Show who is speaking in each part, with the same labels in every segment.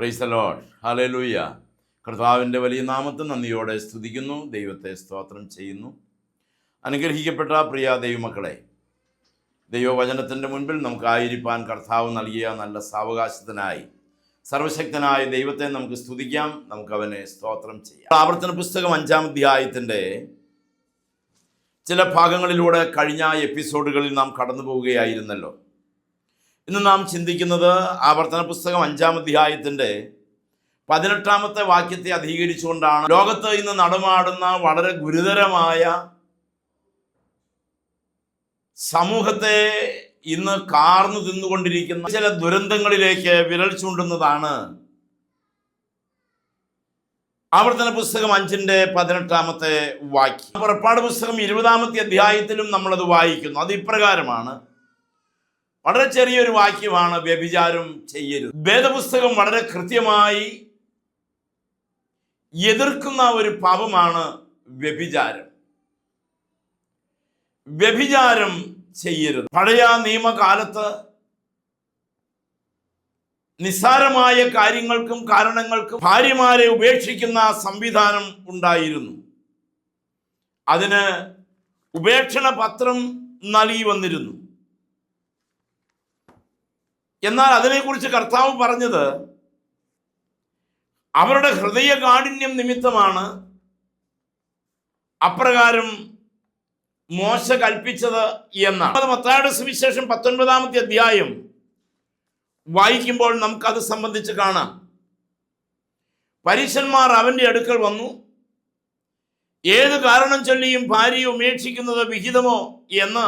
Speaker 1: Price ഹലേ hallelujah കർത്താവിന്റെ വലിയ നാമത്തെ നന്ദിയോടെ സ്തുതിക്കുന്നു. ദൈവത്തെ സ്തോത്രം ചെയ്യുന്നു. അനുഗ്രഹിക്കപ്പെട്ട പ്രിയ ദൈവമക്കളെ ദൈവവചനത്തിന്റെ മുൻപിൽ നമുക്കായിരിക്കാൻ കർത്താവ് നൽകിയ നല്ല സാവകാശത്തിനായി സർവശക്തനായ ദൈവത്തെ നമുക്ക് സ്തുതിക്കാം. നമുക്ക് അവനെ സ്തോത്രം ചെയ്യാം. ആവർത്തന പുസ്തകം അഞ്ചാം അധ്യായത്തിന്റെ ചില ഭാഗങ്ങളിലൂടെ കഴിഞ്ഞ എപ്പിസോഡുകളിൽ നാം കടന്നു പോവുകയായിരുന്നല്ലോ ഇന്ന് നാം ചിന്തിക്കുന്നത് ആവർത്തന പുസ്തകം അഞ്ചാം അധ്യായത്തിന്റെ പതിനെട്ടാമത്തെ വാക്യത്തെ അധികരിച്ചുകൊണ്ടാണ്. ലോകത്ത് ഇന്ന് നടമാടുന്ന വളരെ ഗുരുതരമായ സമൂഹത്തെ ഇന്ന് കാർന്നു തിന്നുകൊണ്ടിരിക്കുന്ന ചില ദുരന്തങ്ങളിലേക്ക് വിരൽ ചൂണ്ടുന്നതാണ് ആവർത്തന പുസ്തകം അഞ്ചിന്റെ പതിനെട്ടാമത്തെ വാക്യം. പുറപ്പാട് പുസ്തകം ഇരുപതാമത്തെ അധ്യായത്തിലും നമ്മളത് വായിക്കുന്നു. അത് ഇപ്രകാരമാണ്. വളരെ ചെറിയൊരു വാക്യമാണ് വ്യഭിചാരം ചെയ്യരുത്. വേദപുസ്തകം വളരെ കൃത്യമായി എതിർക്കുന്ന ഒരു പാപമാണ് വ്യഭിചാരം. വ്യഭിചാരം ചെയ്യരുത്. പഴയ നിയമകാലത്ത് നിസ്സാരമായ കാര്യങ്ങൾക്കും കാരണങ്ങൾക്കും ഭാര്യമാരെ ഉപേക്ഷിക്കുന്ന സംവിധാനം ഉണ്ടായിരുന്നു. അതിന് ഉപേക്ഷണ പത്രം നൽകി വന്നിരുന്നു. എന്നാൽ അതിനെക്കുറിച്ച് കർത്താവ് പറഞ്ഞത് അവരുടെ ഹൃദയ കാഠിന്യം നിമിത്തമാണ്. അപ്രകാരം മോശ കൽപ്പിച്ചത് എന്നാണ്. മത്തായുടെ സുവിശേഷം പത്തൊൻപതാമത്തെ അധ്യായം വായിക്കുമ്പോൾ നമുക്കത് സംബന്ധിച്ച് കാണാം. പരീശന്മാർ അവന്റെ അടുക്കൽ വന്നു. ഏത് കാരണം ചൊല്ലിയും ഭാര്യയെ ഉപേക്ഷിക്കുന്നത് വിഹിതമോ എന്ന്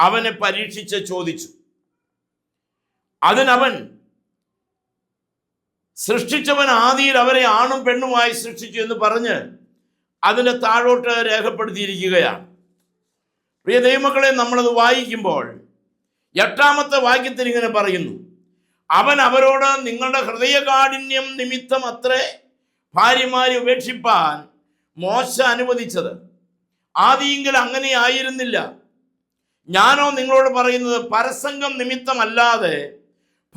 Speaker 1: അവനെ പരീക്ഷിച്ച് ചോദിച്ചു. അതിനവൻ സൃഷ്ടിച്ചവൻ ആദിയിൽ അവരെ ആണും പെണ്ണുമായി സൃഷ്ടിച്ചു എന്ന് പറഞ്ഞ് അതിന്റെ താഴോട്ട് രേഖപ്പെടുത്തിയിരിക്കുകയാണ്. പ്രിയ ദൈവമക്കളെ നമ്മളത് വായിക്കുമ്പോൾ എട്ടാമത്തെ വാക്യത്തിൽ ഇങ്ങനെ പറയുന്നു. അവൻ അവരോട് നിങ്ങളുടെ ഹൃദയകാഠിന്യം നിമിത്തം അത്രേ ഭാര്യമാരെ ഉപേക്ഷിപ്പാൻ മോശ അനുവദിച്ചത്. ആദിയെങ്കിൽ അങ്ങനെ ആയിരുന്നില്ല. ഞാനോ നിങ്ങളോട് പറയുന്നത് പരസംഗം നിമിത്തമല്ലാതെ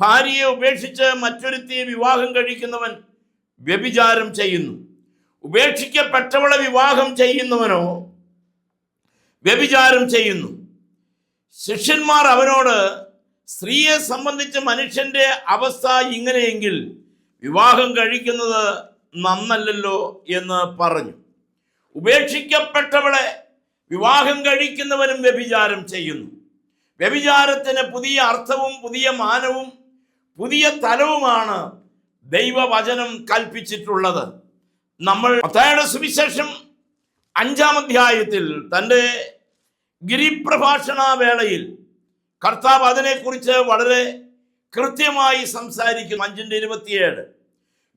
Speaker 1: ഭാര്യയെ ഉപേക്ഷിച്ച് മറ്റൊരുത്തിയെ വിവാഹം കഴിക്കുന്നവൻ വ്യഭിചാരം ചെയ്യുന്നു. ഉപേക്ഷിക്കപ്പെട്ടവളെ വിവാഹം ചെയ്യുന്നവനോ വ്യഭിചാരം ചെയ്യുന്നു. ശിഷ്യന്മാർ അവനോട് സ്ത്രീയെ സംബന്ധിച്ച് മനുഷ്യന്റെ അവസ്ഥ ഇങ്ങനെയെങ്കിൽ വിവാഹം കഴിക്കുന്നത് നന്നല്ലല്ലോ എന്ന് പറഞ്ഞു. ഉപേക്ഷിക്കപ്പെട്ടവളെ വിവാഹം കഴിക്കുന്നവനും വ്യഭിചാരം ചെയ്യുന്നു. വ്യഭിചാരത്തിന് പുതിയ അർത്ഥവും പുതിയ മാനവും പുതിയ തലവുമാണ് ദൈവവചനം കൽപ്പിച്ചിട്ടുള്ളത്. നമ്മൾ മത്തായുടെ സുവിശേഷം അഞ്ചാം അധ്യായത്തിൽ തന്റെ ഗിരിപ്രഭാഷണ വേളയിൽ കർത്താവ് അതിനെക്കുറിച്ച് വളരെ കൃത്യമായി സംസാരിക്കും അഞ്ചിന്റെ ഇരുപത്തിയേഴ്.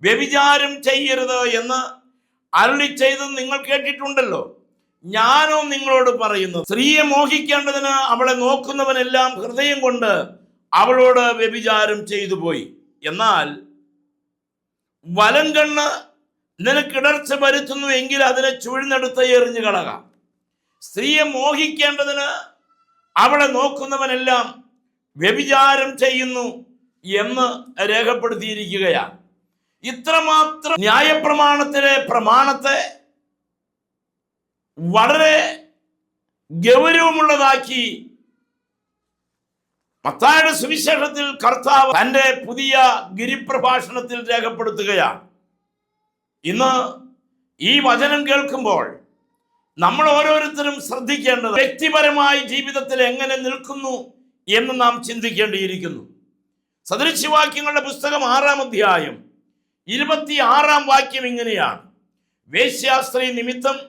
Speaker 1: വ്യഭിചാരം ചെയ്യരുത് എന്ന് അരുളി ചെയ്ത് നിങ്ങൾ കേട്ടിട്ടുണ്ടല്ലോ. ഞാനോ നിങ്ങളോട് പറയുന്നു. സ്ത്രീയെ മോഹിക്കേണ്ടതിന് അവളെ നോക്കുന്നവനെല്ലാം ഹൃദയം കൊണ്ട് അവളോട് വ്യഭിചാരം ചെയ്തു പോയി. എന്നാൽ വലം കണ്ണ് നിനക്കിടർച്ച വരുത്തുന്നു എങ്കിൽ അതിനെ ചുഴിഞ്ഞെടുത്ത് എറിഞ്ഞു കളകാം. സ്ത്രീയെ മോഹിക്കേണ്ടതിന് അവളെ നോക്കുന്നവനെല്ലാം വ്യഭിചാരം ചെയ്യുന്നു എന്ന് രേഖപ്പെടുത്തിയിരിക്കുകയാണ്. ഇത്രമാത്രം ന്യായപ്രമാണത്തിലെ പ്രമാണത്തെ വളരെ ഗൗരവമുള്ളതാക്കി മത്തായുടെ സുവിശേഷത്തിൽ കർത്താവ് തന്റെ പുതിയ ഗിരിപ്രഭാഷണത്തിൽ രേഖപ്പെടുത്തുകയാണ്. ഇന്ന് ഈ വചനം കേൾക്കുമ്പോൾ നമ്മൾ ഓരോരുത്തരും ശ്രദ്ധിക്കേണ്ടത് വ്യക്തിപരമായി ജീവിതത്തിൽ എങ്ങനെ നിൽക്കുന്നു എന്ന് നാം ചിന്തിക്കേണ്ടിയിരിക്കുന്നു. സദൃശ്യവാക്യങ്ങളുടെ പുസ്തകം ആറാം അധ്യായം ഇരുപത്തി ആറാം വാക്യം ഇങ്ങനെയാണ്. വേശ്യാസ്ത്രീ നിമിത്തം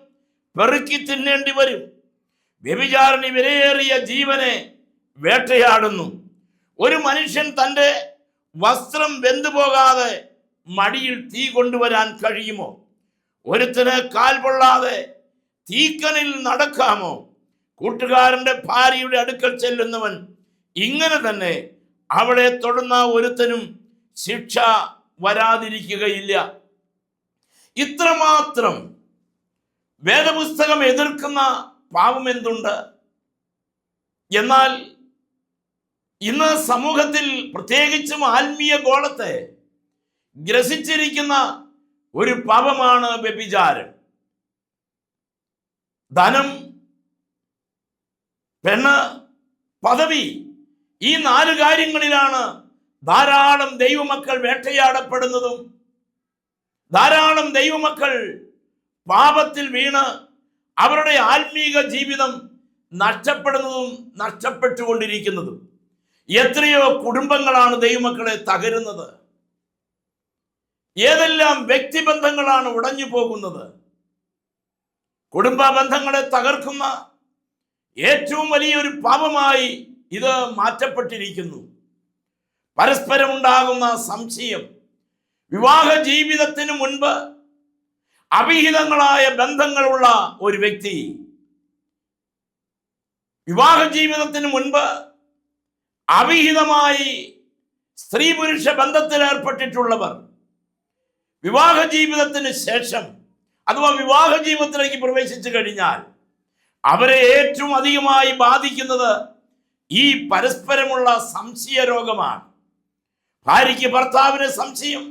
Speaker 1: പെറുക്കി തിന്നേണ്ടി വരും. വ്യഭിചാരണി വിലയേറിയ ജീവനെ വേട്ടയാടുന്നു. ഒരു മനുഷ്യൻ തന്റെ വസ്ത്രം വെന്തു പോകാതെ മടിയിൽ തീ കൊണ്ടുവരാൻ കഴിയുമോ? ഒരുത്തന് കാൽ പൊള്ളാതെ തീക്കനിൽ നടക്കാമോ? കൂട്ടുകാരന്റെ ഭാര്യയുടെ അടുക്കൽ ചെല്ലുന്നവൻ ഇങ്ങനെ തന്നെ അവളെ തൊടുന്ന ഒരുത്തനും ശിക്ഷ വരാതിരിക്കുകയില്ല. ഇത്രമാത്രം വേദപുസ്തകം എതിർക്കുന്ന പാപം എന്തുണ്ട്? എന്നാൽ ഇന്ന് സമൂഹത്തിൽ പ്രത്യേകിച്ചും ആത്മീയ ഗോളത്തെ ഗ്രസിച്ചിരിക്കുന്ന ഒരു പാപമാണ് വ്യഭിചാരം. ധനം പെണ്ണ് പദവി ഈ നാല് കാര്യങ്ങളിലാണ് ധാരാളം ദൈവമക്കൾ വേട്ടയാടപ്പെടുന്നതും ധാരാളം ദൈവമക്കൾ പാപത്തിൽ വീണ് അവരുടെ ആത്മീക ജീവിതം നഷ്ടപ്പെടുന്നതും നഷ്ടപ്പെട്ടുകൊണ്ടിരിക്കുന്നതും. എത്രയോ കുടുംബങ്ങളാണ് ദൈവമക്കളെ തകരുന്നത്. ഏതെല്ലാം വ്യക്തിബന്ധങ്ങളാണ് ഉടഞ്ഞു പോകുന്നത്. കുടുംബ ബന്ധങ്ങളെ തകർക്കുന്ന ഏറ്റവും വലിയൊരു പാപമായി ഇത് മാറ്റപ്പെട്ടിരിക്കുന്നു. പരസ്പരമുണ്ടാകുന്ന സംശയം വിവാഹ ജീവിതത്തിന് മുൻപ് അവിഹിതങ്ങളായ ബന്ധങ്ങളുള്ള ഒരു വ്യക്തി വിവാഹ ജീവിതത്തിന് മുൻപ് അവിഹിതമായി സ്ത്രീ പുരുഷ ബന്ധത്തിൽ ഏർപ്പെട്ടിട്ടുള്ളവർ വിവാഹ ജീവിതത്തിന് ശേഷം അഥവാ വിവാഹ ജീവിതത്തിലേക്ക് പ്രവേശിച്ചു കഴിഞ്ഞാൽ അവരെ ഏറ്റവും അധികമായി ബാധിക്കുന്നത് ഈ പരസ്പരമുള്ള സംശയ രോഗമാണ്. ഭാര്യയ്ക്ക് ഭർത്താവിന് സംശയം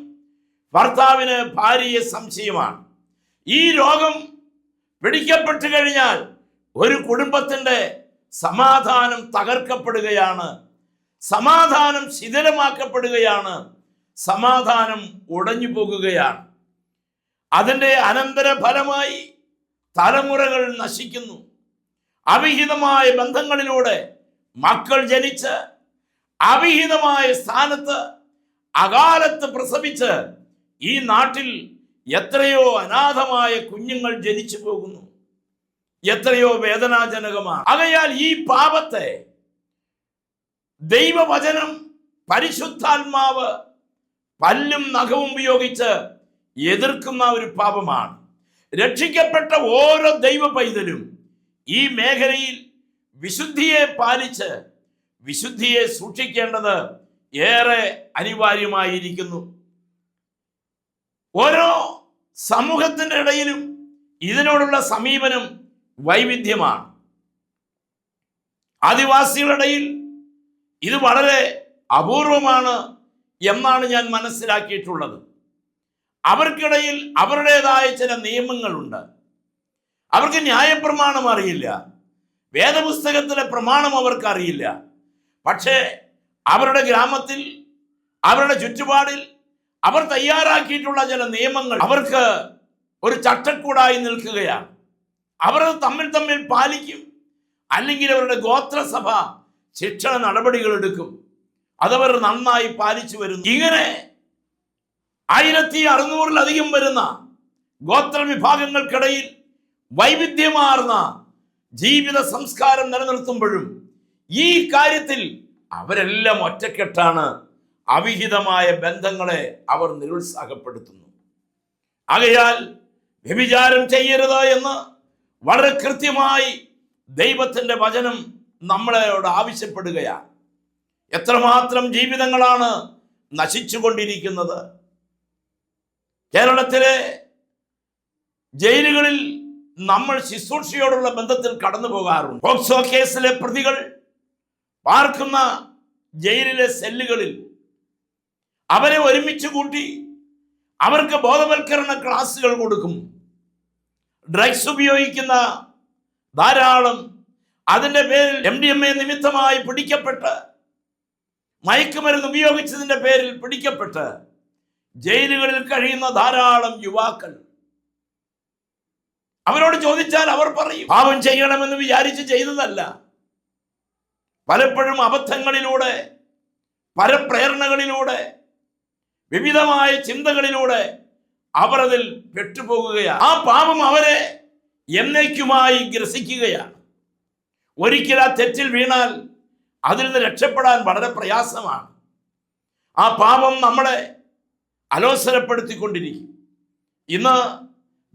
Speaker 1: ഭർത്താവിന് ഭാര്യയെ സംശയമാണ്. ഈ രോഗം പിടിക്കപ്പെട്ടു കഴിഞ്ഞാൽ ഒരു കുടുംബത്തിന്റെ സമാധാനം തകർക്കപ്പെടുകയാണ് സമാധാനം ശിഥിലമാക്കപ്പെടുകയാണ്. സമാധാനം ഉടഞ്ഞു പോകുകയാണ്. അതിന്റെ അനന്തര ഫലമായി തലമുറകൾ നശിക്കുന്നു. അവിഹിതമായ ബന്ധങ്ങളിലൂടെ മക്കൾ ജനിച്ച് അവിഹിതമായ സ്ഥാനത്ത് അകാലത്ത് പ്രസവിച്ച് ഈ നാട്ടിൽ എത്രയോ അനാഥമായ കുഞ്ഞുങ്ങൾ ജനിച്ചു പോകുന്നു. എത്രയോ വേദനാജനകമാണ്. ആകയാൽ ഈ പാപത്തെ ദൈവവചനം പരിശുദ്ധാത്മാവ് പല്ലും നഖവും ഉപയോഗിച്ച് എതിർക്കുന്ന ഒരു പാപമാണ്. രക്ഷിക്കപ്പെട്ട ഓരോ ദൈവ പൈതലും ഈ മേഖലയിൽ വിശുദ്ധിയെ പാലിച്ച് വിശുദ്ധിയെ സൂക്ഷിക്കേണ്ടത് ഏറെ അനിവാര്യമായിരിക്കുന്നു. ഓരോ സമൂഹത്തിന്റെ ഇടയിലും ഇതിനോടുള്ള സമീപനം വൈവിധ്യമാണ്. ആദിവാസികളുടെ ഇടയിൽ ഇത് വളരെ അപൂർവമാണ് എന്നാണ് ഞാൻ മനസ്സിലാക്കിയിട്ടുള്ളത്. അവർക്കിടയിൽ അവരുടേതായ ചില നിയമങ്ങളുണ്ട്. അവർക്ക് ന്യായപ്രമാണം അറിയില്ല. വേദപുസ്തകത്തിലെ പ്രമാണം അവർക്ക് അറിയില്ല പക്ഷേ അവരുടെ ഗ്രാമത്തിൽ അവരുടെ ചുറ്റുപാടിൽ അവർ തയ്യാറാക്കിയിട്ടുള്ള ചില നിയമങ്ങൾ അവർക്ക് ഒരു ചട്ടക്കൂടായി നിൽക്കുകയാണ്. അവർ തമ്മിൽ തമ്മിൽ പാലിക്കും. അല്ലെങ്കിൽ അവരുടെ ഗോത്രസഭ ശിക്ഷണ നടപടികൾ എടുക്കും. അതവർ നന്നായി പാലിച്ചു വരുന്നു. ഇങ്ങനെ ആയിരത്തി അറുന്നൂറിലധികം വരുന്ന ഗോത്ര വിഭാഗങ്ങൾക്കിടയിൽ വൈവിധ്യമാർന്ന ജീവിത സംസ്കാരം നിലനിർത്തുമ്പോഴും ഈ കാര്യത്തിൽ അവരെല്ലാം ഒറ്റക്കെട്ടാണ്. അവിഹിതമായ ബന്ധങ്ങളെ അവർ നിരുത്സാഹപ്പെടുത്തുന്നു. ആകയാൽ വ്യഭിചാരം ചെയ്യരുത് എന്ന് വളരെ കൃത്യമായി ദൈവത്തിന്റെ വചനം നമ്മളോട് ആവശ്യപ്പെടുകയാണ് എത്രമാത്രം ജീവിതങ്ങളാണ് നശിച്ചുകൊണ്ടിരിക്കുന്നത്. കേരളത്തിലെ ജയിലുകളിൽ നമ്മൾ ശുശ്രൂഷയോടുള്ള ബന്ധത്തിൽ കടന്നു പോകാറുണ്ട്. പോക്സോ കേസിലെ പ്രതികൾ പാർക്കുന്ന ജയിലിലെ സെല്ലുകളിൽ അവരെ ഒരുമിച്ച് കൂട്ടി അവർക്ക് ബോധവൽക്കരണ ക്ലാസ്സുകൾ കൊടുക്കും. ഡ്രഗ്സ് ഉപയോഗിക്കുന്ന ധാരാളം അതിന്റെ പേരിൽ എം ഡി എം എ നിമിത്തമായി പിടിക്കപ്പെട്ട് മയക്കുമരുന്ന് ഉപയോഗിച്ചതിന്റെ പേരിൽ പിടിക്കപ്പെട്ട് ജയിലുകളിൽ കഴിയുന്ന ധാരാളം യുവാക്കൾ അവരോട് ചോദിച്ചാൽ അവർ പറയും പാപം ചെയ്യണമെന്ന് വിചാരിച്ച് ചെയ്തതല്ല. പലപ്പോഴും അബദ്ധങ്ങളിലൂടെ പരപ്രേരണകളിലൂടെ വിവിധമായ ചിന്തകളിലൂടെ അവർ അതിൽ പെട്ടുപോകുകയാണ്. ആ പാപം അവരെ എന്നേക്കുമായി ഗ്രസിക്കുകയാണ്. ഒരിക്കൽ ആ തെറ്റിൽ വീണാൽ അതിൽ നിന്ന് രക്ഷപ്പെടാൻ വളരെ പ്രയാസമാണ്. ആ പാപം നമ്മളെ അലോസരപ്പെടുത്തിക്കൊണ്ടിരിക്കും. ഇന്ന്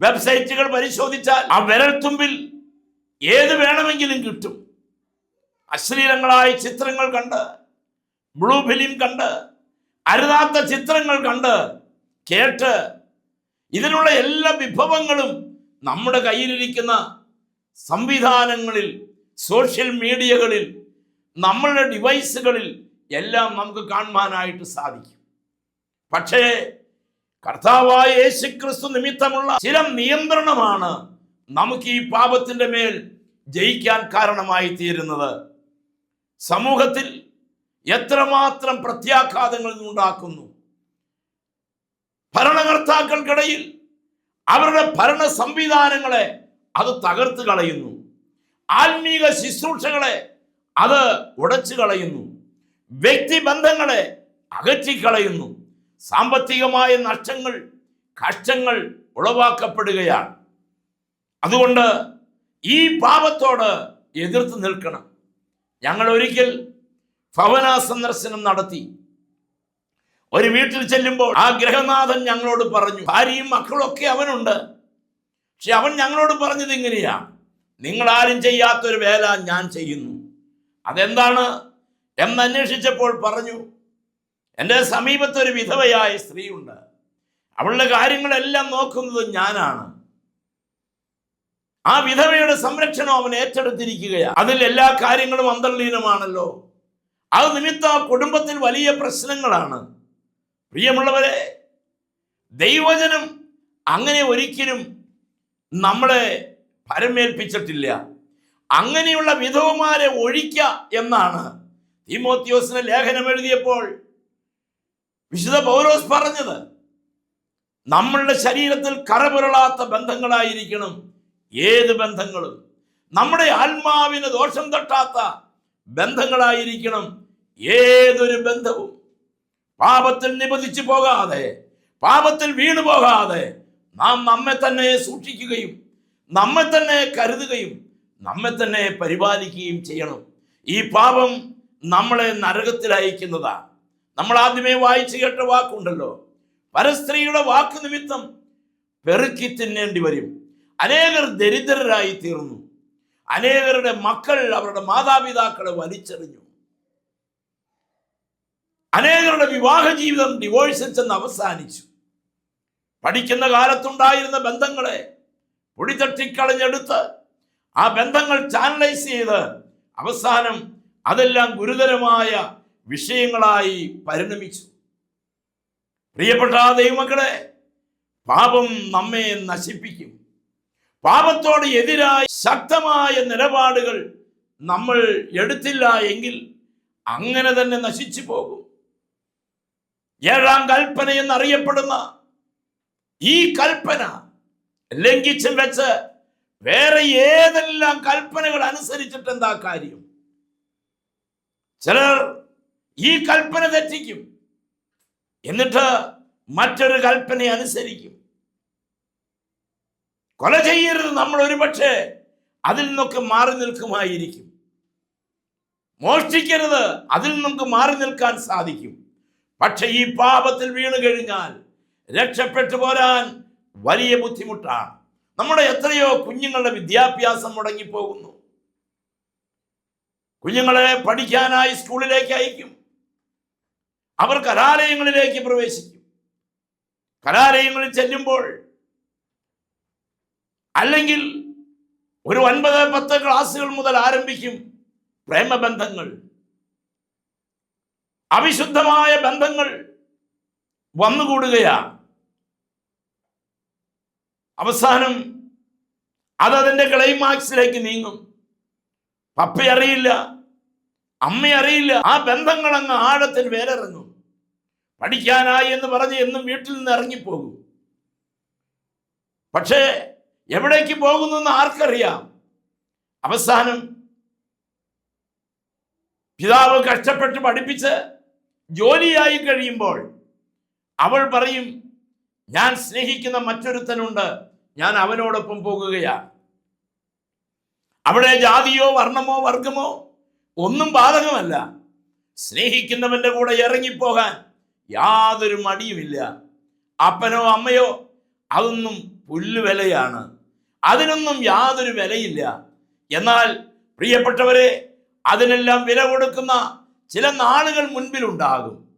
Speaker 1: വെബ്സൈറ്റുകൾ പരിശോധിച്ചാൽ ആ വിരൽത്തുമ്പിൽ ഏത് വേണമെങ്കിലും കിട്ടും. അശ്ലീലങ്ങളായ ചിത്രങ്ങൾ കണ്ട് ബ്ലൂ ഫിലിം കണ്ട് അരുതാത്ത ചിത്രങ്ങൾ കണ്ട് കേട്ട് ഇതിനുള്ള എല്ലാ വിഭവങ്ങളും നമ്മുടെ കയ്യിലിരിക്കുന്ന സംവിധാനങ്ങളിൽ സോഷ്യൽ മീഡിയകളിൽ നമ്മളുടെ ഡിവൈസുകളിൽ എല്ലാം നമുക്ക് കാണുവാനായിട്ട് സാധിക്കും. പക്ഷേ കർത്താവായ യേശു ക്രിസ്തു നിമിത്തമുള്ള ചില നിയന്ത്രണമാണ് നമുക്ക് ഈ പാപത്തിന്റെ മേൽ ജയിക്കാൻ കാരണമായി തീരുന്നത് സമൂഹത്തിൽ എത്രമാത്രം പ്രത്യാഘാതങ്ങൾ ഉണ്ടാക്കുന്നു. ഭരണകർത്താക്കൾക്കിടയിൽ അവരുടെ ഭരണ സംവിധാനങ്ങളെ അത് തകർത്ത് കളയുന്നു. ആത്മീക ശുശ്രൂഷകളെ അത് ഉടച്ചു കളയുന്നു. വ്യക്തിബന്ധങ്ങളെ അകറ്റിക്കളയുന്നു. സാമ്പത്തികമായ നഷ്ടങ്ങൾ കഷ്ടങ്ങൾ ഉളവാക്കപ്പെടുകയാണ്. അതുകൊണ്ട് ഈ പാപത്തോട് എതിർത്ത് നിൽക്കണം. ഞങ്ങൾ ഒരിക്കൽ ഭവന സന്ദർശനം നടത്തി. ഒരു വീട്ടിൽ ചെല്ലുമ്പോൾ ആ ഗ്രഹനാഥൻ ഞങ്ങളോട് പറഞ്ഞു ഭാര്യയും മക്കളൊക്കെ അവനുണ്ട്. പക്ഷെ അവൻ ഞങ്ങളോട് പറഞ്ഞത് ഇങ്ങനെയാ നിങ്ങൾ ആരും ചെയ്യാത്തൊരു വേല ഞാൻ ചെയ്യുന്നു. അതെന്താണ്? എന്നന്വേഷിച്ചപ്പോൾ പറഞ്ഞു എന്റെ സമീപത്തൊരു വിധവയായ സ്ത്രീയുണ്ട്. അവളുടെ കാര്യങ്ങളെല്ലാം നോക്കുന്നത് ഞാനാണ്. ആ വിധവയുടെ സംരക്ഷണം അവൻ ഏറ്റെടുത്തിരിക്കുകയാണ് അതിൽ എല്ലാ കാര്യങ്ങളും അന്തർലീനമാണല്ലോ. അത് നിമിത്തം ആ കുടുംബത്തിൽ വലിയ പ്രശ്നങ്ങളാണ്. പ്രിയമുള്ളവരെ ദൈവജനം അങ്ങനെ ഒരിക്കലും നമ്മളെ പരമേൽപ്പിച്ചിട്ടില്ല. അങ്ങനെയുള്ള വിധവമാരെ ഒഴിക്ക എന്നാണ് തീമോത്യോസിന് ലേഖനം എഴുതിയപ്പോൾ വിശുദ്ധ പൗരോസ് പറഞ്ഞത്. നമ്മളുടെ ശരീരത്തിൽ കറപുരളാത്ത ബന്ധങ്ങളായിരിക്കണം ഏത് ബന്ധങ്ങളും. നമ്മുടെ ആത്മാവിന് ദോഷം തട്ടാത്ത ബന്ധങ്ങളായിരിക്കണം ഏതൊരു ബന്ധവും. പാപത്തിൽ നിബന്ധിച്ചു പോകാതെ പാപത്തിൽ വീണു പോകാതെ നാം നമ്മെ തന്നെ സൂക്ഷിക്കുകയും നമ്മെ തന്നെ കരുതുകയും നമ്മെ തന്നെ പരിപാലിക്കുകയും ചെയ്യണം. ഈ പാപം നമ്മളെ നരകത്തിൽ അയക്കുന്നതാണ് നമ്മൾ ആദ്യമേ വായിച്ചു കേട്ട വാക്കുണ്ടല്ലോ. പരസ്ത്രീയുടെ വാക്ക് നിമിത്തം പെറുക്കി തിന്നേണ്ടി വരും. അനേകർ ദരിദ്രരായി തീർന്നു. അനേകരുടെ മക്കൾ അവരുടെ മാതാപിതാക്കളെ വലിച്ചെറിഞ്ഞു. അനേകരുടെ വിവാഹ ജീവിതം ഡിവോഴ്സിൽ ചെന്ന് അവസാനിച്ചു. പഠിക്കുന്ന കാലത്തുണ്ടായിരുന്ന ബന്ധങ്ങളെ പൊടിതട്ടിക്കളഞ്ഞെടുത്ത് ആ ബന്ധങ്ങൾ ചാനലൈസ് ചെയ്ത് അവസാനം അതെല്ലാം ഗുരുതരമായ വിഷയങ്ങളായി പരിണമിച്ചു. പ്രിയപ്പെട്ട ആ ദൈവമക്കളെ പാപം നമ്മെ നശിപ്പിക്കും. പാപത്തോട് എതിരായി ശക്തമായ നിലപാടുകൾ നമ്മൾ എടുത്തില്ല എങ്കിൽ അങ്ങനെ തന്നെ നശിച്ചു പോകും. ഏഴാം കൽപ്പന എന്നറിയപ്പെടുന്ന ഈ കൽപ്പന ലംഘിച്ചും വെച്ച് വേറെ ഏതെല്ലാം കൽപ്പനകൾ അനുസരിച്ചിട്ട് എന്താ കാര്യം? ചിലർ ഈ കൽപ്പന തെറ്റിക്കും. എന്നിട്ട് മറ്റൊരു കൽപ്പന അനുസരിക്കും. കൊല ചെയ്യരുത് നമ്മൾ ഒരുപക്ഷെ അതിൽ നിന്നൊക്കെ മാറി നിൽക്കുമായിരിക്കും. മോഷ്ടിക്കരുത് അതിൽ നമുക്ക് മാറി നിൽക്കാൻ സാധിക്കും. പക്ഷെ ഈ പാപത്തിൽ വീണു കഴിഞ്ഞാൽ രക്ഷപ്പെട്ടു പോരാൻ വലിയ ബുദ്ധിമുട്ടാണ്. നമ്മുടെ എത്രയോ കുഞ്ഞുങ്ങളുടെ വിദ്യാഭ്യാസം മുടങ്ങിപ്പോകുന്നു. കുഞ്ഞുങ്ങളെ പഠിക്കാനായി സ്കൂളിലേക്ക് അയക്കും. അവർ കലാലയങ്ങളിലേക്ക് പ്രവേശിക്കും. കലാലയങ്ങളിൽ ചെല്ലുമ്പോൾ അല്ലെങ്കിൽ ഒരു ഒൻപത് പത്ത് ക്ലാസ്സുകൾ മുതൽ ആരംഭിക്കും പ്രേമബന്ധങ്ങൾ. അവിശുദ്ധമായ ബന്ധങ്ങൾ വന്നുകൂടുകയാണ്. അവസാനം അത് അതതിന്റെ ക്ലൈമാക്സിലേക്ക് നീങ്ങും. പപ്പ അറിയില്ല അമ്മ അറിയില്ല ആ ബന്ധങ്ങൾ അങ്ങ് ആഴത്തിൽ വേലിറങ്ങും പഠിക്കാനായി എന്ന് പറഞ്ഞ് എന്നും വീട്ടിൽ നിന്ന് ഇറങ്ങിപ്പോകും. പക്ഷേ എവിടേക്ക് പോകുന്നു എന്ന് ആർക്കറിയാം? അവസാനം പിതാവ് കഷ്ടപ്പെട്ട് പഠിപ്പിച്ച് ജോലിയായി കഴിയുമ്പോൾ അവൾ പറയും ഞാൻ സ്നേഹിക്കുന്ന മറ്റൊരുത്തനുണ്ട് ഞാൻ അവനോടൊപ്പം പോകുകയാണ്. അവിടെ ജാതിയോ വർണമോ വർഗമോ ഒന്നും ബാധകമല്ല. സ്നേഹിക്കുന്നവന്റെ കൂടെ ഇറങ്ങിപ്പോകാൻ യാതൊരു മടിയുമില്ല. അപ്പനോ അമ്മയോ അതൊന്നും പുല്ലുവിലയാണ്. അതിനൊന്നും യാതൊരു വിലയില്ല. എന്നാൽ പ്രിയപ്പെട്ടവരെ അതിനെല്ലാം വില കൊടുക്കുന്ന ചില നാളുകൾ മുൻപിലുണ്ടാകും.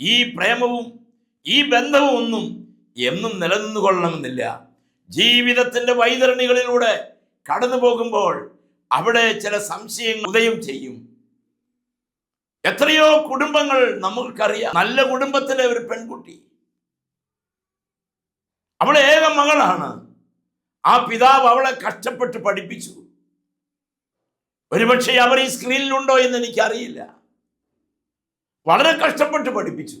Speaker 1: ഈ പ്രേമവും ഈ ബന്ധവും ഒന്നും എന്നും നിലനിന്നു കൊള്ളണമെന്നില്ല ജീവിതത്തിന്റെ വൈതരണികളിലൂടെ കടന്നു പോകുമ്പോൾ അവിടെ ചില സംശയങ്ങൾ ഉദയം ചെയ്യും. എത്രയോ കുടുംബങ്ങൾ നമുക്കറിയാം. നല്ല കുടുംബത്തിലെ ഒരു പെൺകുട്ടി. അവൾ ഏക മകളാണ്. ആ പിതാവ് അവളെ കഷ്ടപ്പെട്ട് പഠിപ്പിച്ചു. ഒരുപക്ഷെ അവർ ഈ സ്ക്രീനിലുണ്ടോ എന്ന് എനിക്കറിയില്ല. വളരെ കഷ്ടപ്പെട്ട് പഠിപ്പിച്ചു.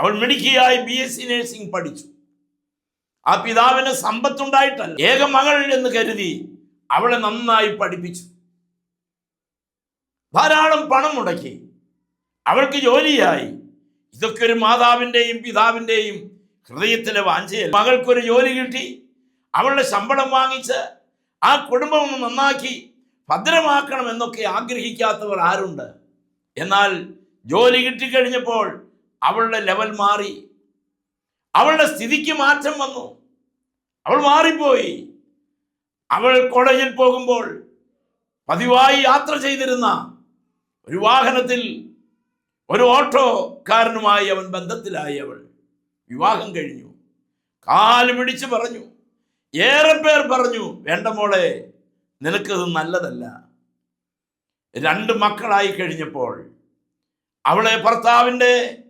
Speaker 1: അവൾ മിടുക്കിയായി ബി എസ് സി നഴ്സിംഗ് പഠിച്ചു. ആ പിതാവിന് സമ്പത്തുണ്ടായിട്ടല്ല. ഏക മകൾ എന്ന് കരുതി അവളെ നന്നായി പഠിപ്പിച്ചു. ധാരാളം പണം മുടക്കി. അവൾക്ക് ജോലിയായി. ഇതൊക്കെ ഒരു മാതാവിന്റെയും പിതാവിന്റെയും ഹൃദയത്തിലെ വാഞ്ചയൽ മകൾക്കൊരു ജോലി കിട്ടി. അവളുടെ ശമ്പളം വാങ്ങിച്ച് ആ കുടുംബം നന്നാക്കി ഭദ്രമാക്കണം എന്നൊക്കെ ആഗ്രഹിക്കാത്തവർ ആരുണ്ട്? എന്നാൽ ജോലി കിട്ടിക്കഴിഞ്ഞപ്പോൾ അവളുടെ ലെവൽ മാറി. അവളുടെ സ്ഥിതിക്ക് മാറ്റം വന്നു. അവൾ മാറിപ്പോയി. അവൾ കോളേജിൽ പോകുമ്പോൾ പതിവായി യാത്ര ചെയ്തിരുന്ന ഒരു വാഹനത്തിൽ ഒരു ഓട്ടോക്കാരനുമായി അവൻ ബന്ധത്തിലായി അവൾ. വിവാഹം കഴിഞ്ഞു. കാൽ പിടിച്ച് പറഞ്ഞു. ഏറെ പേർ പറഞ്ഞു വേണ്ട മോളെ നിനക്കത് നല്ലതല്ല. രണ്ട് മക്കളായി കഴിഞ്ഞപ്പോൾ അവളെ ഭർത്താവിന്റെ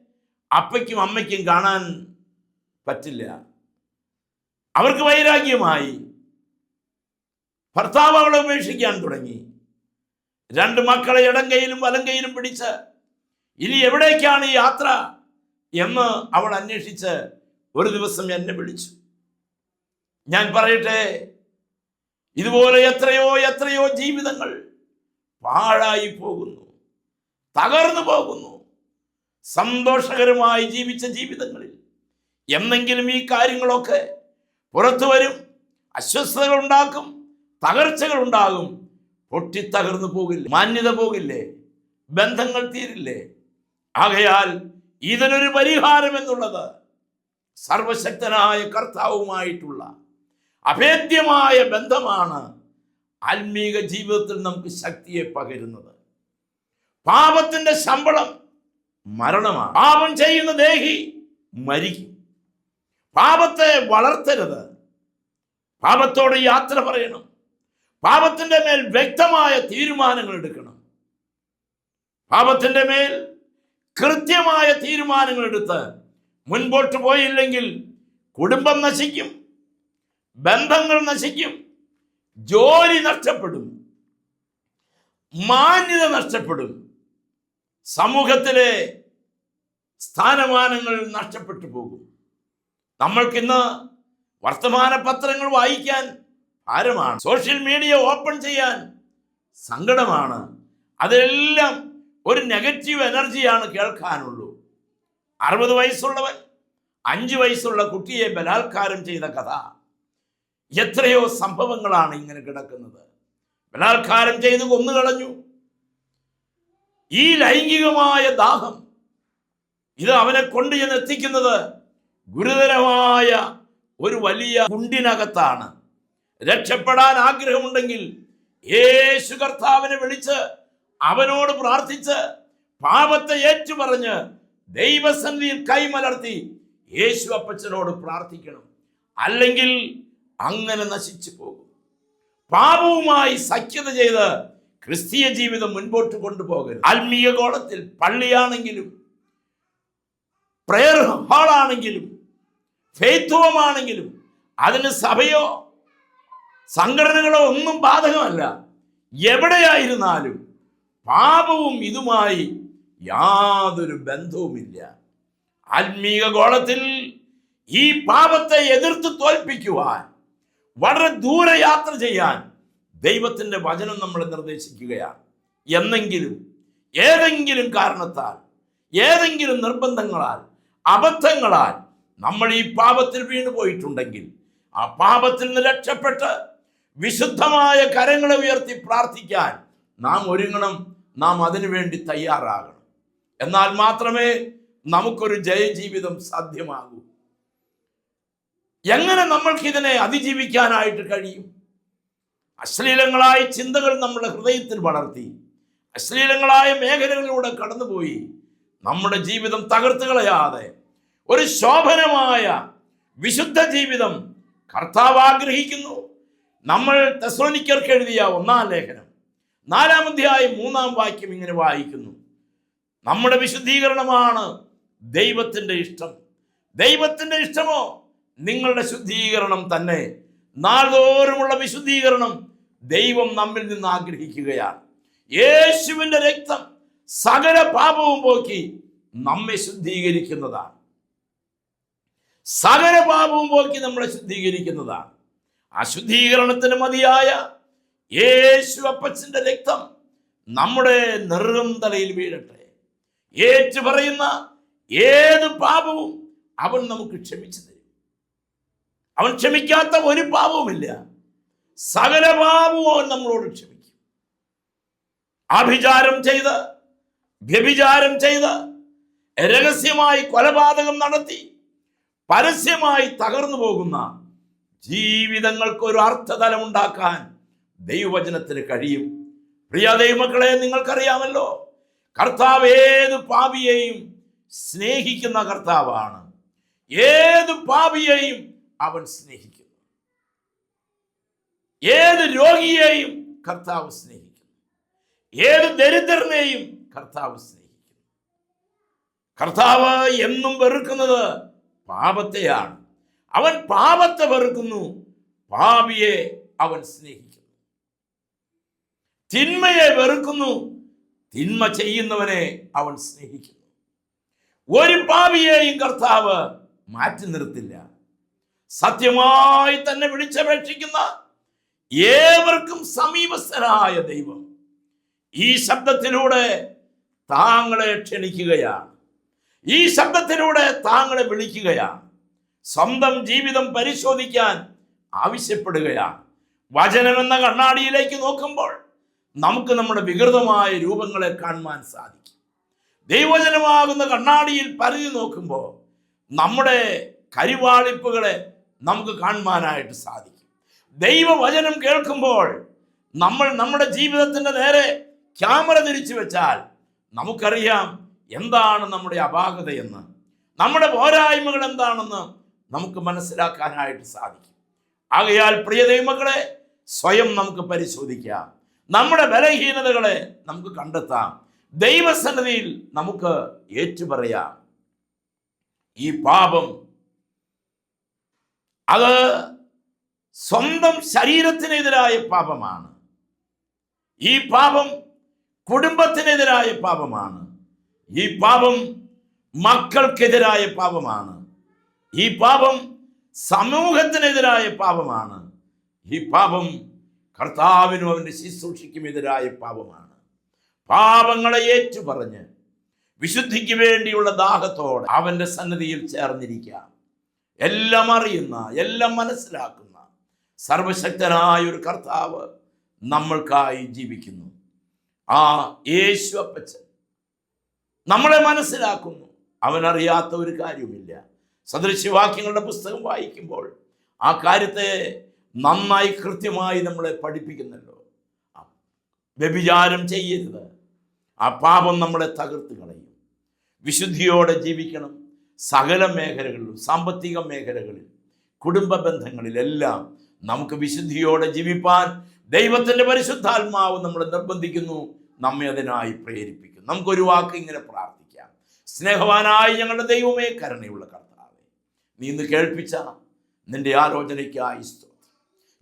Speaker 1: അപ്പയ്ക്കും അമ്മയ്ക്കും കാണാൻ പറ്റില്ല. അവർക്ക് വൈരാഗ്യമായി. ഭർത്താവ് അവളെ ഉപേക്ഷിക്കാൻ തുടങ്ങി. രണ്ട് മക്കളെ ഇടം കൈയിലും വലം കൈയിലും പിടിച്ച് ഇനി എവിടേക്കാണ് ഈ യാത്ര എന്ന് അവൾ അന്വേഷിച്ച് ഒരു ദിവസം എന്നെ വിളിച്ചു. ഞാൻ പറയട്ടെ ഇതുപോലെ എത്രയോ എത്രയോ ജീവിതങ്ങൾ പാഴായി പോകുന്നു തകർന്നു പോകുന്നു. സന്തോഷകരമായി ജീവിച്ച ജീവിതങ്ങളിൽ എന്നെങ്കിലും ഈ കാര്യങ്ങളൊക്കെ പുറത്തു വരും അസ്വസ്ഥതകൾ ഉണ്ടാക്കും തകർച്ചകൾ ഉണ്ടാകും പൊട്ടിത്തകർന്നു പോകില്ലേ മാന്യത പോകില്ലേ ബന്ധങ്ങൾ തീരില്ലേ? ആകയാൽ ഇതിനൊരു പരിഹാരം എന്നുള്ളത് സർവശക്തനായ കർത്താവുമായിട്ടുള്ള അഭേദ്യമായ ബന്ധമാണ് ആത്മീക ജീവിതത്തിൽ നമുക്ക് ശക്തിയെ പകരുന്നത്. പാപത്തിന്റെ ശമ്പളം മരണമാണ്. പാപം ചെയ്യുന്ന ദേഹി മരിക്കും. പാപത്തെ വളർത്തരുത്. പാപത്തോട് യാത്ര പറയണം. പാപത്തിന്റെ മേൽ വ്യക്തമായ തീരുമാനങ്ങൾ എടുക്കണം. പാപത്തിന്റെ മേൽ കൃത്യമായ തീരുമാനങ്ങൾ എടുത്ത് മുൻപോട്ട് പോയില്ലെങ്കിൽ കുടുംബം നശിക്കും ബന്ധങ്ങൾ നശിക്കും ജോലി നഷ്ടപ്പെടും മാന്യത നഷ്ടപ്പെടും സമൂഹത്തിലെ സ്ഥാനമാനങ്ങൾ നഷ്ടപ്പെട്ടു പോകും. നമ്മൾക്കിന്ന് വർത്തമാന പത്രങ്ങൾ വായിക്കാൻ ഭാരമാണ്. സോഷ്യൽ മീഡിയ ഓപ്പൺ ചെയ്യാൻ സങ്കടമാണ്. അതിലെല്ലാം ഒരു നെഗറ്റീവ് എനർജിയാണ് കേൾക്കാനുള്ളൂ. അറുപത് വയസ്സുള്ളവൻ അഞ്ച് വയസ്സുള്ള കുട്ടിയെ ബലാത്കാരം ചെയ്ത കഥ. എത്രയോ സംഭവങ്ങളാണ് ഇങ്ങനെ കിടക്കുന്നത്. ബലാത്കാരം ചെയ്ത് കൊന്നുകളഞ്ഞു ഈ ലൈംഗികമായ ദാഹം ഇത് അവനെ കൊണ്ട് ചെന്ന് എത്തിക്കുന്നത് ഗുരുതരമായ ഒരു വലിയ കുണ്ടിനകത്താണ്. രക്ഷപ്പെടാൻ ആഗ്രഹമുണ്ടെങ്കിൽ യേശു കർത്താവിനെ വിളിച്ച് അവനോട് പ്രാർത്ഥിച്ച് പാപത്തെ ഏറ്റുപറഞ്ഞ് ദൈവസന്നിധിയിൽ കൈമലർത്തി യേശു അപ്പച്ചനോട് പ്രാർത്ഥിക്കണം. അല്ലെങ്കിൽ അങ്ങനെ നശിച്ചു പോകും. പാപവുമായി സഖ്യത ചെയ്ത് ക്രിസ്തീയ ജീവിതം മുൻപോട്ട് കൊണ്ടുപോകരുത്. ആത്മീയ കോളത്തിൽ പള്ളിയാണെങ്കിലും പ്രയർ ഹാളാണെങ്കിലും ഫെയ്ത്വമാണെങ്കിലും അതിന് സഭയോ സംഘടനകളോ ഒന്നും ബാധകമല്ല. എവിടെയായിരുന്നാലും പാപവും ഇതുമായി യാതൊരു ബന്ധവുമില്ല. ആത്മീക ഗോളത്തിൽ ഈ പാപത്തെ എതിർത്ത് തോൽപ്പിക്കുവാൻ വളരെ ദൂരെ യാത്ര ചെയ്യാൻ ദൈവത്തിന്റെ വചനം നമ്മൾ നിർദ്ദേശിക്കുകയാണ്. എന്നെങ്കിലും ഏതെങ്കിലും കാരണത്താൽ ഏതെങ്കിലും നിർബന്ധങ്ങളാൽ അബദ്ധങ്ങളാൽ നമ്മൾ ഈ പാപത്തിൽ വീണു പോയിട്ടുണ്ടെങ്കിൽ ആ പാപത്തിൽ നിന്ന് രക്ഷപ്പെട്ട് വിശുദ്ധമായ കരങ്ങളെ ഉയർത്തി പ്രാർത്ഥിക്കാൻ നാം ഒരുങ്ങണം നാം അതിനുവേണ്ടി തയ്യാറാകണം. എന്നാൽ മാത്രമേ നമുക്കൊരു ജയജീവിതം സാധ്യമാകൂ. എങ്ങനെ നമ്മൾക്ക് ഇതിനെ അതിജീവിക്കാനായിട്ട് കഴിയും? അശ്ലീലങ്ങളായ ചിന്തകൾ നമ്മുടെ ഹൃദയത്തിൽ വളർത്തി അശ്ലീലങ്ങളായ മേഖലകളിലൂടെ കടന്നുപോയി നമ്മുടെ ജീവിതം തകർത്ത് കളയാതെ ഒരു ശോഭനമായ വിശുദ്ധ ജീവിതം കർത്താവ് ആഗ്രഹിക്കുന്നു. നമ്മൾ തെസ്ലോനിക്കർക്ക് എഴുതിയ ഒന്നാം ലേഖനം നാലാം അധ്യായം മൂന്നാം വാക്യം ഇങ്ങനെ വായിക്കുന്നു. നമ്മുടെ വിശുദ്ധീകരണമാണ് ദൈവത്തിന്റെ ഇഷ്ടം. ദൈവത്തിന്റെ ഇഷ്ടമോ? നിങ്ങളുടെ ശുദ്ധീകരണം തന്നെ. നാൾതോറുമുള്ള വിശുദ്ധീകരണം ദൈവം നമ്മിൽ നിന്ന് ആഗ്രഹിക്കുകയാണ്. യേശുവിന്റെ രക്തം സകല പാപവും പോക്കി നമ്മെ ശുദ്ധീകരിക്കുന്നതാണ്. സകല പാപവും പോക്കി നമ്മളെ ശുദ്ധീകരിക്കുന്നതാണ്. അശുദ്ധീകരണത്തിന് ശുദ്ധീകരണത്തിന് മതിയായ യേശു അപ്പച്ചന്റെ രക്തം നമ്മുടെ നിറം തലയിൽ വീഴട്ടെ. ഏറ്റു പറയുന്ന ഏത് പാപവും അവൻ നമുക്ക് ക്ഷമിച്ചു തരും. അവൻ ക്ഷമിക്കാത്ത ഒരു പാപവുമില്ല. സകല പാപവും അവൻ നമ്മളോട് ക്ഷമിക്കും. ആഭിചാരം ചെയ്ത് വ്യഭിചാരം ചെയ്ത് രഹസ്യമായി കൊലപാതകം നടത്തി പരസ്യമായി തകർന്നു പോകുന്ന ജീവിതങ്ങൾക്ക് ഒരു അർത്ഥതലം ഉണ്ടാക്കാൻ ദൈവവചനത്തിന് കഴിയും. പ്രിയ ദൈവമക്കളെ നിങ്ങൾക്കറിയാമല്ലോ കർത്താവ് ഏത് പാപിയെയും സ്നേഹിക്കുന്ന കർത്താവാണ്. ഏത് പാപിയെയും അവൻ സ്നേഹിക്കുന്നു. ഏത് രോഗിയെയും കർത്താവ് സ്നേഹിക്കുന്നു. ഏത് ദരിദ്രനെയും കർത്താവ് സ്നേഹിക്കുന്നു. കർത്താവ് എന്നും വെറുക്കുന്നത് പാപത്തെയാണ്. അവൻ പാപത്തെ വെറുക്കുന്നു പാപിയെ അവൻ സ്നേഹിക്കുന്നു. തിന്മയെ വെറുക്കുന്നു തിന്മ ചെയ്യുന്നവനെ അവൻ സ്നേഹിക്കുന്നു. ഒരു പാപിയെയും കർത്താവ് മാറ്റി നിർത്തില്ല. സത്യമായി തന്നെ വിളിച്ചപേക്ഷിക്കുന്ന ഏവർക്കും സമീപസ്ഥനായ ദൈവം ഈ ശബ്ദത്തിലൂടെ താങ്കളെ ക്ഷണിക്കുകയാണ്. ഈ ശബ്ദത്തിലൂടെ താങ്കളെ വിളിക്കുകയാണ്. സ്വന്തം ജീവിതം പരിശോധിക്കാൻ ആവശ്യപ്പെടുകയാണ്. എന്ന കണ്ണാടിയിലേക്ക് നോക്കുമ്പോൾ നമുക്ക് നമ്മുടെ വികൃതമായ രൂപങ്ങളെ കാണുവാൻ സാധിക്കും. ദൈവജനമാകുന്ന കണ്ണാടിയിൽ പരിധി നോക്കുമ്പോൾ നമ്മുടെ കരിവാളിപ്പുകളെ നമുക്ക് കാണുവാനായിട്ട് സാധിക്കും. ദൈവവചനം കേൾക്കുമ്പോൾ നമ്മൾ നമ്മുടെ ജീവിതത്തിന്റെ നേരെ ക്യാമറ തിരിച്ചു വെച്ചാൽ നമുക്കറിയാം എന്താണ് നമ്മുടെ അപാകതയെന്ന് നമ്മുടെ പോരായ്മകൾ എന്താണെന്ന് നമുക്ക് മനസ്സിലാക്കാനായിട്ട് സാധിക്കും. ആകയാൽ പ്രിയ ദൈവമക്കളെ സ്വയം നമുക്ക് പരിശോധിക്കാം. നമ്മുടെ ബലഹീനതകളെ നമുക്ക് കണ്ടെത്താം. ദൈവസന്നിധിയിൽ നമുക്ക് ഏറ്റുപറയാം. ഈ പാപം അത് സ്വന്തം ശരീരത്തിനെതിരായ പാപമാണ്. ഈ പാപം കുടുംബത്തിനെതിരായ പാപമാണ്. ഈ പാപം മക്കൾക്കെതിരായ പാപമാണ്. ഈ പാപം സമൂഹത്തിനെതിരായ പാപമാണ്. ഈ പാപം കർത്താവിനും അവന്റെ ശുശ്രൂഷയ്ക്കും എതിരായ പാപമാണ്. പാപങ്ങളെ ഏറ്റുപറഞ്ഞ് വിശുദ്ധിക്ക് വേണ്ടിയുള്ള ദാഹത്തോടെ അവന്റെ സന്നദ്ധിയിൽ ചേർന്നിരിക്കാം എല്ലാം അറിയുന്ന എല്ലാം മനസ്സിലാക്കുന്ന സർവശക്തനായ ഒരു കർത്താവ് നമ്മൾക്കായി ജീവിക്കുന്നു. ആ യേശു അപ്പച്ചൻ നമ്മളെ മനസ്സിലാക്കുന്നു. അവനറിയാത്ത ഒരു കാര്യവുമില്ല. സദൃശ്യവാക്യങ്ങളുടെ പുസ്തകം വായിക്കുമ്പോൾ ആ കാര്യത്തെ നന്നായി കൃത്യമായി നമ്മളെ പഠിപ്പിക്കുന്നല്ലോ വ്യഭിചാരം ചെയ്യരുത്. ആ പാപം നമ്മളെ തകർത്ത് കളയും. വിശുദ്ധിയോടെ ജീവിക്കണം സകല മേഖലകളിലും സാമ്പത്തിക മേഖലകളിൽ കുടുംബ ബന്ധങ്ങളിലെല്ലാം നമുക്ക് വിശുദ്ധിയോടെ ജീവിപ്പാൻ ദൈവത്തിന്റെ പരിശുദ്ധാത്മാവ് നമ്മളെ നിർബന്ധിക്കുന്നു നമ്മെ അതിനായി പ്രേരിപ്പിക്കുന്നു. നമുക്കൊരു വാക്ക് ഇങ്ങനെ പ്രാർത്ഥിക്കാം. സ്നേഹവാനായി ഞങ്ങളുടെ ദൈവമേ കരുണയുള്ള കർത്താവെ നീ ഇന്ന് കേൾപ്പിച്ച നിന്റെ ആലോചനയ്ക്കായി സ്തോത്രം.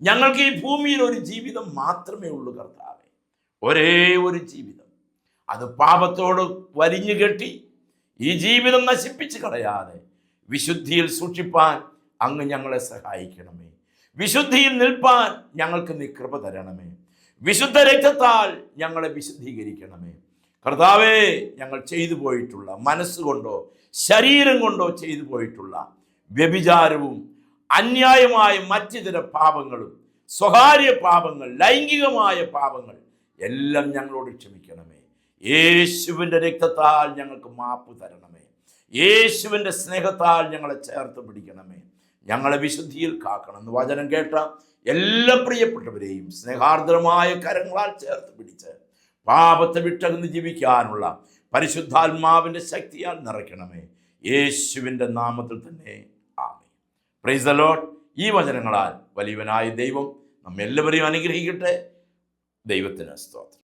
Speaker 1: ഞങ്ങൾക്ക് ഈ ഭൂമിയിൽ ഒരു ജീവിതം മാത്രമേ ഉള്ളൂ കർത്താവെ. ഒരേ ഒരു ജീവിതം. അത് പാപത്തോട് വലിഞ്ഞു കെട്ടി ഈ ജീവിതം നശിപ്പിച്ച് കളയാതെ വിശുദ്ധിയിൽ സൂക്ഷിപ്പാൻ അങ്ങ് ഞങ്ങളെ സഹായിക്കണമേ. വിശുദ്ധിയിൽ നിൽപ്പാൻ ഞങ്ങൾക്ക് നീ കൃപ തരണമേ. വിശുദ്ധ രക്തത്താൽ ഞങ്ങളെ വിശുദ്ധീകരിക്കണമേ. കർത്താവേ ഞങ്ങൾ ചെയ്തു പോയിട്ടുള്ള മനസ്സുകൊണ്ടോ ശരീരം കൊണ്ടോ ചെയ്തു പോയിട്ടുള്ള വ്യഭിചാരവും അന്യായമായ മറ്റു ചില പാപങ്ങളും സ്വകാര്യ പാപങ്ങൾ ലൈംഗികമായ പാപങ്ങൾ എല്ലാം ഞങ്ങളോട് ക്ഷമിക്കണമേ. യേശുവിന്റെ രക്തത്താൽ ഞങ്ങൾക്ക് മാപ്പ് തരണമേ. യേശുവിന്റെ സ്നേഹത്താൽ ഞങ്ങളെ ചേർത്ത് പിടിക്കണമേ. ഞങ്ങളെ വിശുദ്ധിയിൽ കാക്കണം എന്ന് വചനം കേട്ട എല്ലാ പ്രിയപ്പെട്ടവരെയും സ്നേഹാർദ്രമായ കരങ്ങളാൽ ചേർത്ത് പിടിച്ച് പാപത്തെ വിട്ടകന്ന് ജീവിക്കാനുള്ള പരിശുദ്ധാത്മാവിന്റെ ശക്തിയാൽ നിറയ്ക്കണമേ. യേശുവിന്റെ നാമത്തിൽ തന്നെ ആമേ പ്രൈസ് ദ ഈ വചനങ്ങളാൽ വലിയവനായ ദൈവം നമ്മെല്ലാവരെയും അനുഗ്രഹിക്കട്ടെ. ദൈവത്തിന് സ്തോത്രം.